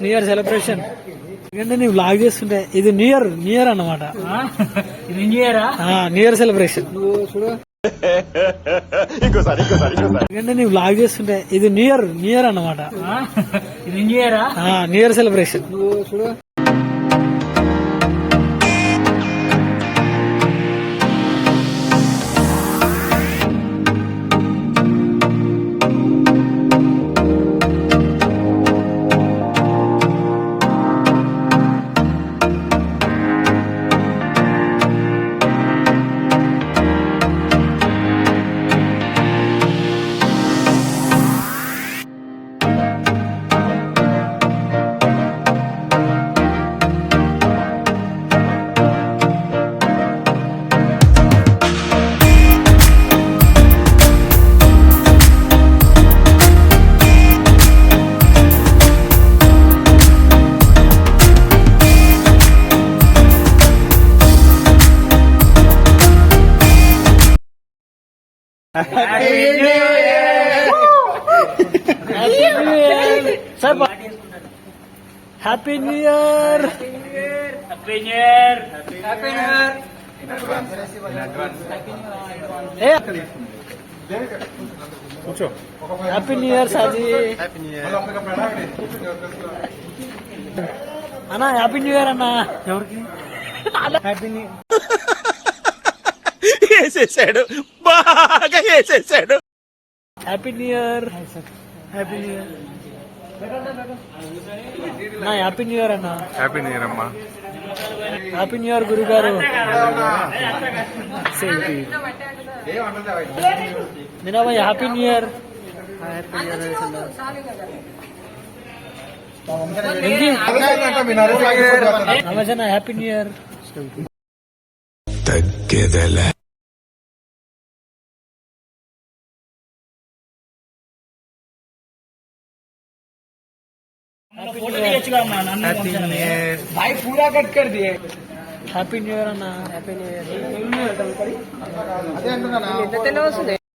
New year celebration ఎందుకంటే నీవు log చేస్తుంటే ఇది న్యూ ఇయర్ న్యూ ఇయర్ అన్నమాట. ఇది న్యూ ఇయరా న్యూ ఇయర్ సెలబ్రేషన్ ఎందుకంటే నీవు లాగ్ చేస్తుంటే ఇది న్యూ ఇయర్ న్యూ ఇయర్ అన్నమాట. ఇది న్యూ ఇయరా new year celebration happy new year happy new year happy new year happy new year Saji అన్నా హ్యాపీ న్యూ ఇయర్ అన్నా. ఎవరికి? హ్యాపీ న్యూ వేసేసాడు బాగా వేసేసాడు happy new year happy new year అన్నా హ్యాపీ న్యూ ఇయర్ అన్నా. Happy new year అమ్మా. Happy new year గురువు గారు మీనాబాయ్ హ్యాపీ న్యూ ఇయర్ నమస్తే హ్యాపీ న్యూ ఇయర్ తగ్గేదలే అమ్మా నన్ను happy new year happy new year అన్న. Happy new year